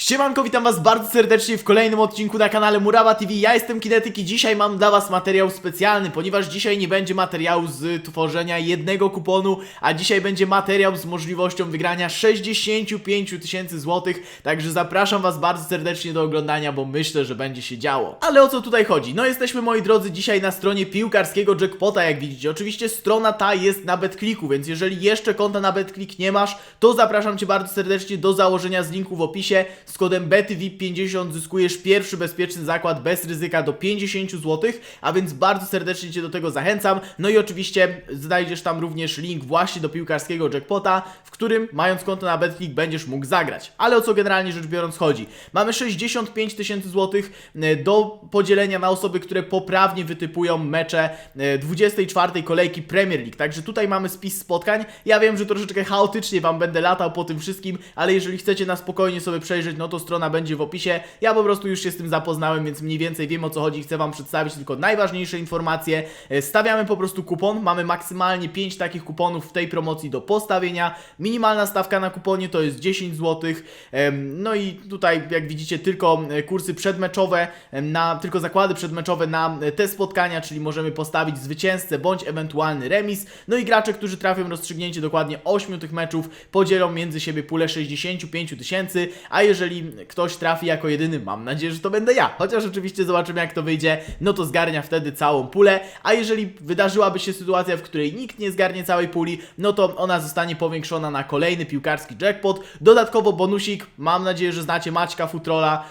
Siemanko, witam was bardzo serdecznie w kolejnym odcinku na kanale Murawa TV. Ja jestem Kinetyk i dzisiaj mam dla was materiał specjalny, ponieważ dzisiaj nie będzie materiału z tworzenia jednego kuponu, a dzisiaj będzie materiał z możliwością wygrania 65 tysięcy złotych, także zapraszam was bardzo serdecznie do oglądania, bo myślę, że będzie się działo. Ale o co tutaj chodzi? No jesteśmy, moi drodzy, dzisiaj na stronie piłkarskiego jackpota, jak widzicie. Oczywiście strona ta jest na BetClicku, więc jeżeli jeszcze konta na BetClick nie masz, to zapraszam cię bardzo serdecznie do założenia z linku w opisie. Z kodem BETVIP50 zyskujesz pierwszy bezpieczny zakład bez ryzyka do 50 zł, a więc bardzo serdecznie Cię do tego zachęcam. No i oczywiście znajdziesz tam również link właśnie do piłkarskiego jackpota, w którym mając konto na BetClick będziesz mógł zagrać. Ale o co generalnie rzecz biorąc chodzi? Mamy 65 tysięcy złotych e, do podzielenia na osoby, które poprawnie wytypują mecze e, 24 kolejki Premier League. Także tutaj mamy spis spotkań. Ja wiem, że troszeczkę chaotycznie Wam będę latał po tym wszystkim, ale jeżeli chcecie na spokojnie sobie przejrzeć, no to strona będzie w opisie. Ja po prostu już się z tym zapoznałem, więc mniej więcej wiem o co chodzi. Chcę Wam przedstawić tylko najważniejsze informacje. E, Stawiamy po prostu kupon. Mamy maksymalnie 5 takich kuponów w tej promocji do postawienia. Minimalna stawka na kuponie to jest 10 zł. No i tutaj, jak widzicie, tylko e, kursy przedmeczowe, na, tylko zakłady przedmeczowe na e, te spotkania, czyli możemy postawić zwycięzcę bądź ewentualny remis. No i gracze, którzy trafią rozstrzygnięcie dokładnie 8 tych meczów, podzielą między siebie pulę 65 tysięcy, a jeżeli ktoś trafi jako jedyny, mam nadzieję, że to będę ja. Chociaż oczywiście zobaczymy jak to wyjdzie, no to zgarnia wtedy całą pulę, a jeżeli wydarzyłaby się sytuacja, w której nikt nie zgarnie całej puli, no to ona zostanie powiększona na kolejny piłkarski jackpot. Dodatkowo bonusik, mam nadzieję, że znacie Maćka Futrola,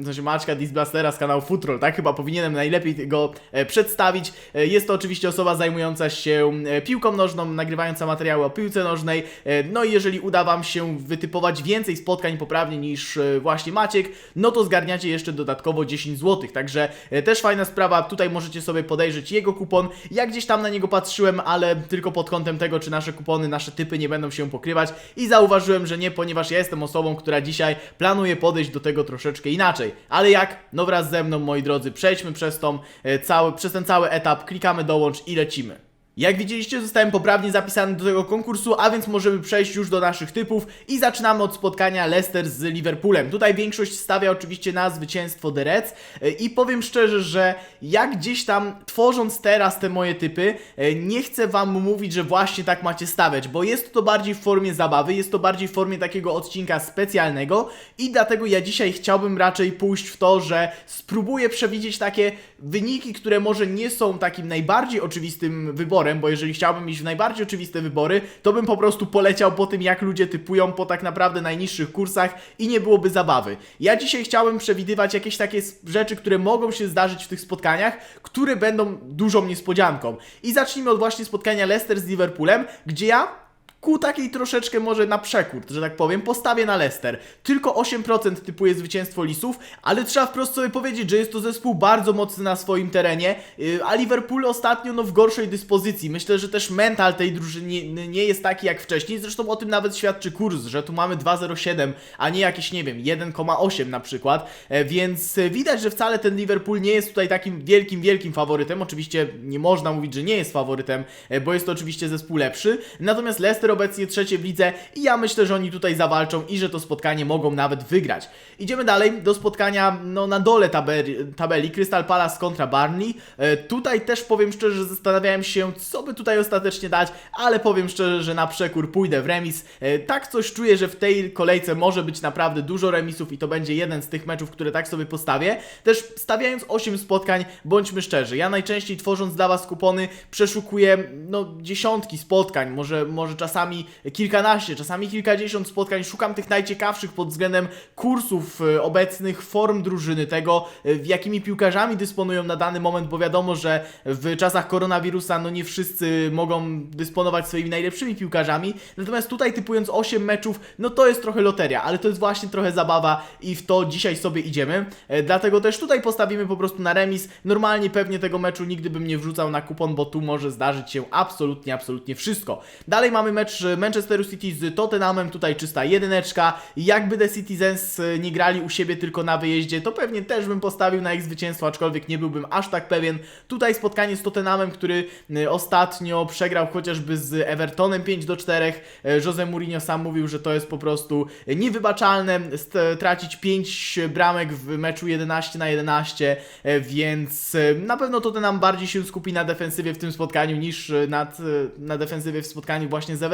znaczy Maćka Disblastera z kanału Futrol, tak? Chyba powinienem najlepiej go e, przedstawić. E, jest to oczywiście osoba zajmująca się e, piłką nożną, nagrywająca materiały o piłce nożnej. E, no i jeżeli uda Wam się wytypować więcej spotkań poprawnie niż e, właśnie Maciek, no to zgarniacie jeszcze dodatkowo 10 zł. Także e, też fajna sprawa, tutaj możecie sobie podejrzeć jego kupon. Ja gdzieś tam na niego patrzyłem, ale tylko pod kątem tego, czy nasze kupony, nasze typy nie będą się pokrywać i zauważyłem, że nie, ponieważ ja jestem osobą, która dzisiaj planuje podejść do tego troszeczkę inaczej. Ale jak? No wraz ze mną, moi drodzy, przejdźmy przez, tą, e, cały, przez ten cały etap, klikamy dołącz i lecimy. Jak widzieliście, zostałem poprawnie zapisany do tego konkursu, a więc możemy przejść już do naszych typów i zaczynamy od spotkania Leicester z Liverpoolem. Tutaj większość stawia oczywiście na zwycięstwo The Reds e, i powiem szczerze, że jak gdzieś tam tworząc teraz te moje typy, e, nie chcę wam mówić, że właśnie tak macie stawiać, bo jest to bardziej w formie zabawy, jest to bardziej w formie takiego odcinka specjalnego i dlatego ja dzisiaj chciałbym raczej pójść w to, że spróbuję przewidzieć takie wyniki, które może nie są takim najbardziej oczywistym wyborem, bo jeżeli chciałbym iść w najbardziej oczywiste wybory, to bym po prostu poleciał po tym, jak ludzie typują po tak naprawdę najniższych kursach i nie byłoby zabawy. Ja dzisiaj chciałem przewidywać jakieś takie rzeczy, które mogą się zdarzyć w tych spotkaniach, które będą dużą niespodzianką. I zacznijmy od właśnie spotkania Leicester z Liverpoolem, gdzie ja ku takiej troszeczkę może na przekór, że tak powiem, postawię na Leicester. Tylko 8% typuje zwycięstwo Lisów, ale trzeba wprost sobie powiedzieć, że jest to zespół bardzo mocny na swoim terenie, yy, a Liverpool ostatnio no w gorszej dyspozycji. Myślę, że też mental tej drużyny nie, jest taki jak wcześniej, zresztą o tym nawet świadczy kurs, że tu mamy 2,07, a nie jakieś, nie wiem, 1,8 na przykład, e, więc widać, że wcale ten Liverpool nie jest tutaj takim wielkim, wielkim faworytem. Oczywiście nie można mówić, że nie jest faworytem, e, bo jest to oczywiście zespół lepszy, natomiast Leicester obecnie trzecie w lidze i ja myślę, że oni tutaj zawalczą i że to spotkanie mogą nawet wygrać. Idziemy dalej do spotkania no, na dole tabeli, tabeli Crystal Palace kontra Barney. E, tutaj też powiem szczerze, że zastanawiałem się, co by tutaj ostatecznie dać, ale powiem szczerze, że na przekór pójdę w remis. E, tak coś czuję, że w tej kolejce może być naprawdę dużo remisów i to będzie jeden z tych meczów, które tak sobie postawię. Też stawiając 8 spotkań, bądźmy szczerzy, ja najczęściej tworząc dla Was kupony przeszukuję no dziesiątki spotkań, może, może czasami kilkanaście, czasami kilkadziesiąt spotkań, szukam tych najciekawszych pod względem kursów e, obecnych, form drużyny, tego e, jakimi piłkarzami dysponują na dany moment, bo wiadomo, że w czasach koronawirusa no nie wszyscy mogą dysponować swoimi najlepszymi piłkarzami, natomiast tutaj typując 8 meczów, no to jest trochę loteria, ale to jest właśnie trochę zabawa i w to dzisiaj sobie idziemy, e, dlatego też tutaj postawimy po prostu na remis, normalnie pewnie tego meczu nigdy bym nie wrzucał na kupon, bo tu może zdarzyć się absolutnie, absolutnie wszystko. Dalej mamy mecz mecz Manchesteru City z Tottenhamem, tutaj czysta jedyneczka. Jakby The Citizens e, nie grali u siebie tylko na wyjeździe, to pewnie też bym postawił na ich zwycięstwo, aczkolwiek nie byłbym aż tak pewien. Tutaj spotkanie z Tottenhamem, który e, ostatnio przegrał chociażby z Evertonem 5 do 4. E, Jose Mourinho sam mówił, że to jest po prostu niewybaczalne tracić 5 bramek w meczu 11 na 11, e, więc na pewno Tottenham bardziej się skupi na defensywie w tym spotkaniu niż nad, na defensywie w spotkaniu właśnie z Evertonem,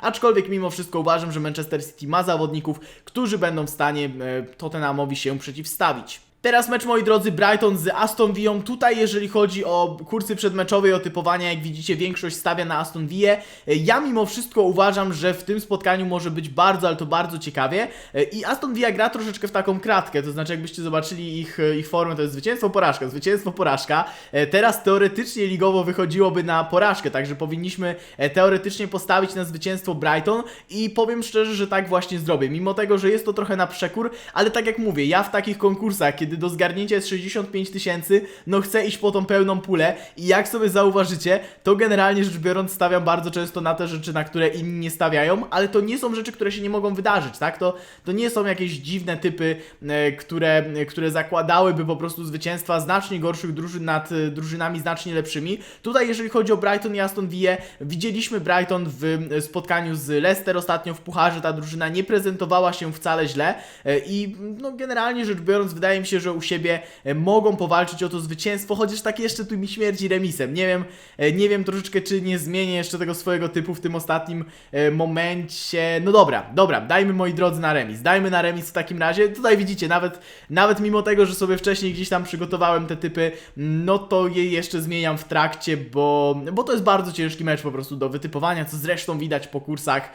aczkolwiek mimo wszystko uważam, że Manchester City ma zawodników, którzy będą w stanie e, Tottenhamowi się przeciwstawić. Teraz mecz, moi drodzy, Brighton z Aston Villą. Tutaj, jeżeli chodzi o kursy przedmeczowe i o typowania, jak widzicie, większość stawia na Aston Villę. Ja mimo wszystko uważam, że w tym spotkaniu może być bardzo, ale to bardzo ciekawie. I Aston Villa gra troszeczkę w taką kratkę, to znaczy jakbyście zobaczyli ich, ich formę, to jest zwycięstwo, porażka, zwycięstwo, porażka. Teraz teoretycznie ligowo wychodziłoby na porażkę, także powinniśmy e, teoretycznie postawić na zwycięstwo Brighton i powiem szczerze, że tak właśnie zrobię. Mimo tego, że jest to trochę na przekór, ale tak jak mówię, ja w takich konkursach, kiedy do zgarnięcia jest 65 tysięcy, no chcę iść po tą pełną pulę i jak sobie zauważycie, to generalnie rzecz biorąc stawiam bardzo często na te rzeczy, na które inni nie stawiają, ale to nie są rzeczy, które się nie mogą wydarzyć, tak? To, to nie są jakieś dziwne typy, e, które, e, które zakładałyby po prostu zwycięstwa znacznie gorszych drużyn nad e, drużynami znacznie lepszymi. Tutaj jeżeli chodzi o Brighton i Aston Villa, widzieliśmy Brighton w spotkaniu z Leicester ostatnio w Pucharze, ta drużyna nie prezentowała się wcale źle i no generalnie rzecz biorąc wydaje mi się, że u siebie e, mogą powalczyć o to zwycięstwo, chociaż tak jeszcze tu mi śmierdzi remisem. Nie wiem, e, nie wiem troszeczkę czy nie zmienię jeszcze tego swojego typu w tym ostatnim e, momencie. No dobra, dobra, dajmy moi drodzy na remis. Dajmy na remis w takim razie. Tutaj widzicie, nawet, nawet mimo tego, że sobie wcześniej gdzieś tam przygotowałem te typy, no to je jeszcze zmieniam w trakcie, bo, bo to jest bardzo ciężki mecz po prostu do wytypowania, co zresztą widać po kursach,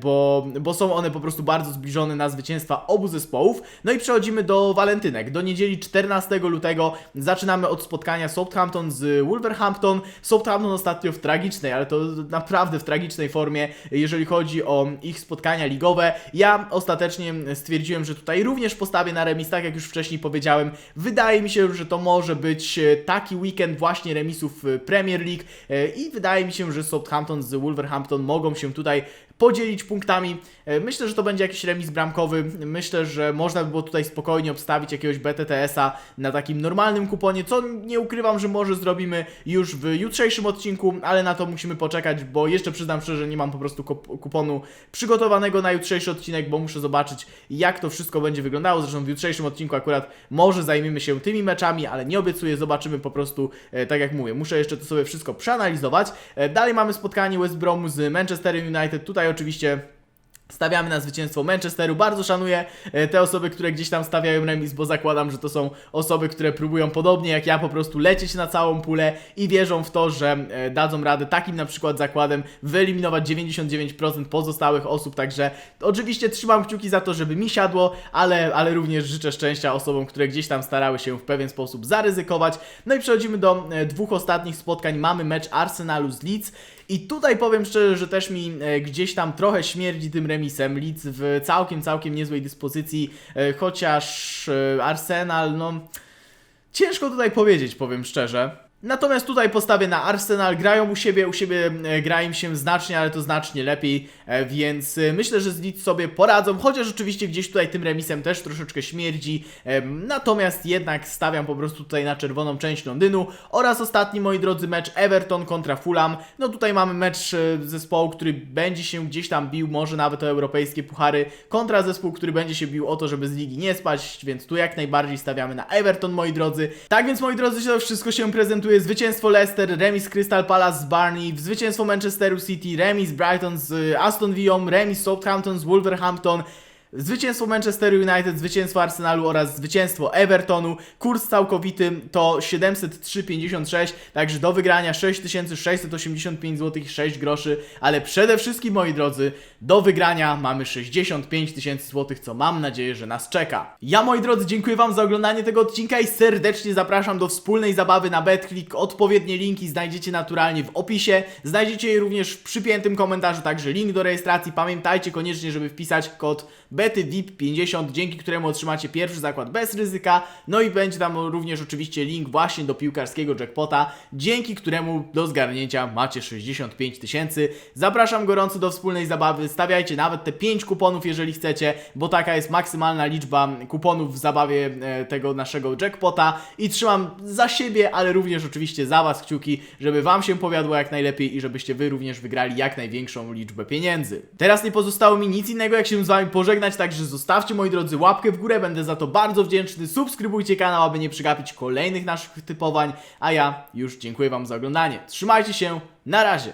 bo, bo są one po prostu bardzo zbliżone na zwycięstwa obu zespołów. No i przechodzimy do walentynek. Do niedzieli 14 lutego zaczynamy od spotkania Southampton z Wolverhampton. Southampton ostatnio w tragicznej, ale to naprawdę w tragicznej formie, jeżeli chodzi o ich spotkania ligowe. Ja ostatecznie stwierdziłem, że tutaj również postawię na remis, tak jak już wcześniej powiedziałem. Wydaje mi się, że to może być e, taki weekend właśnie remisów w Premier League e, i wydaje mi się, że Southampton z Wolverhampton mogą się tutaj podzielić punktami. E, Myślę, że to będzie jakiś remis bramkowy. Myślę, że można by było tutaj spokojnie obstawić jakiegoś BTTS-a na takim normalnym kuponie, co nie ukrywam, że może zrobimy już w jutrzejszym odcinku, ale na to musimy poczekać, bo jeszcze przyznam szczerze, nie mam po prostu kup- kuponu przygotowanego na jutrzejszy odcinek, bo muszę zobaczyć, jak to wszystko będzie wyglądało. Zresztą w jutrzejszym odcinku akurat może zajmiemy się tymi meczami, ale nie obiecuję, zobaczymy po prostu, e, tak jak mówię, muszę jeszcze to sobie wszystko przeanalizować. E, Dalej mamy spotkanie West Bromu z Manchesterem United. Tutaj oczywiście Stawiamy na zwycięstwo Manchesteru. Bardzo szanuję e, te osoby, które gdzieś tam stawiają remis, bo zakładam, że to są osoby, które próbują podobnie jak ja po prostu lecieć na całą pulę i wierzą w to, że e, dadzą radę takim na przykład zakładem wyeliminować 99% pozostałych osób. Także oczywiście trzymam kciuki za to, żeby mi siadło, ale, ale również życzę szczęścia osobom, które gdzieś tam starały się w pewien sposób zaryzykować. No i przechodzimy do e, dwóch ostatnich spotkań. Mamy mecz Arsenalu z Leeds. I tutaj powiem szczerze, że też mi e, gdzieś tam trochę śmierdzi tym remisem. Leeds w całkiem, całkiem niezłej dyspozycji, e, chociaż e, Arsenal, no ciężko tutaj powiedzieć, powiem szczerze. Natomiast tutaj postawię na Arsenal, grają u siebie, u siebie e, gra im się znacznie, ale to znacznie lepiej, e, więc e, myślę, że z Leeds sobie poradzą, chociaż oczywiście gdzieś tutaj tym remisem też troszeczkę śmierdzi, natomiast jednak stawiam po prostu tutaj na czerwoną część Londynu oraz ostatni, moi drodzy, mecz Everton kontra Fulham, no tutaj mamy mecz zespołu, który będzie się gdzieś tam bił, może nawet o europejskie puchary, kontra zespół, który będzie się bił o to, żeby z ligi nie spaść, więc tu jak najbardziej stawiamy na Everton, moi drodzy. Tak więc, moi drodzy, to wszystko się prezentuje. Zwycięstwo Leicester, remis Crystal Palace z Barney, zwycięstwo Manchesteru City, remis Brighton z Aston Villą, remis Southampton z Wolverhampton, Zwycięstwo Manchesteru United, zwycięstwo Arsenalu oraz zwycięstwo Evertonu. Kurs całkowity to 703,56, także do wygrania 6685 zł i 6 groszy, ale przede wszystkim, moi drodzy, do wygrania mamy 65 tysięcy złotych, co mam nadzieję, że nas czeka. Ja, moi drodzy, dziękuję Wam za oglądanie tego odcinka i serdecznie zapraszam do wspólnej zabawy na BetClick. Odpowiednie linki znajdziecie naturalnie w opisie, znajdziecie je również w przypiętym komentarzu, także link do rejestracji. Pamiętajcie koniecznie, żeby wpisać kod bety VIP 50, dzięki któremu otrzymacie pierwszy zakład bez ryzyka. No i będzie tam również oczywiście link właśnie do piłkarskiego jackpota, dzięki któremu do zgarnięcia macie 65 tysięcy. Zapraszam gorąco do wspólnej zabawy. Stawiajcie nawet te 5 kuponów, jeżeli chcecie, bo taka jest maksymalna liczba kuponów w zabawie e, tego naszego jackpota. I trzymam za siebie, ale również oczywiście za Was kciuki, żeby Wam się powiadło jak najlepiej i żebyście Wy również wygrali jak największą liczbę pieniędzy. Teraz nie pozostało mi nic innego, jak się z Wami pożegnać, także zostawcie moi drodzy łapkę w górę, będę za to bardzo wdzięczny. Subskrybujcie kanał, aby nie przegapić kolejnych naszych typowań, a ja już dziękuję Wam za oglądanie. Trzymajcie się, na razie!